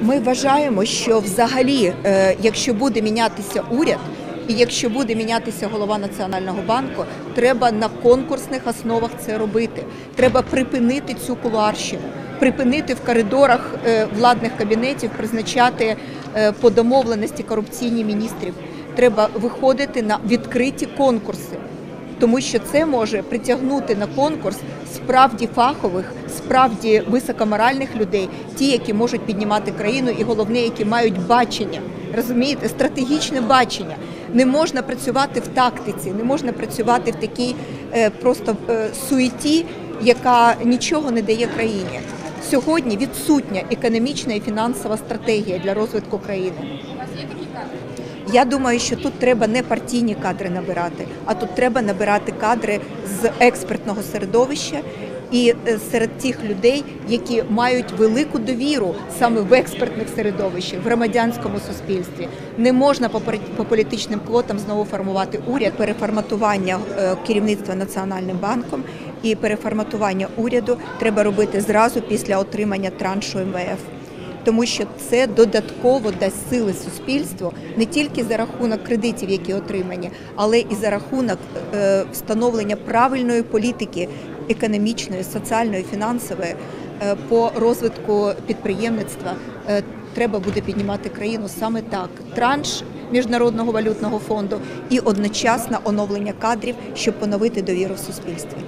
Ми вважаємо, що взагалі, е, якщо буде мінятися уряд, і якщо буде мінятися голова національного банку, треба на конкурсних основах це робити. Треба припинити цю кулуарщину, припинити в коридорах е, владних кабінетів призначати е, по домовленості корупційні міністрів. Треба виходити на відкриті конкурси тому що це може притягнути на конкурс справді фахових, справді високоморальних людей, ті, які можуть піднімати країну, і головне, які мають бачення. Розумієте, стратегічне бачення. Не можна працювати в тактиці, не можна працювати в такій е, просто е, суеті, яка нічого не дає країні. Сьогодні відсутня економічна і фінансова стратегія для розвитку країни. Я думаю, що тут треба не партійні кадри набирати, а тут треба набирати кадри з експертного середовища і е, серед тих людей, які мають велику довіру саме в експертних середовищах, в громадянському суспільстві. Не можна по політичним квотам знову формувати уряд, переформатування е, керівництва національним банком і переформатування уряду треба робити зразу після отримання траншу МВФ тому що це додатково дасть сили суспільству не тільки за рахунок кредитів, які отримані, але і за рахунок е, встановлення правильної політики економічної, соціальної, фінансової е, по розвитку підприємництва. Е, Треба буде піднімати країну саме так: транш міжнародного валютного фонду і одночасно оновлення кадрів, щоб поновити довіру в суспільстві.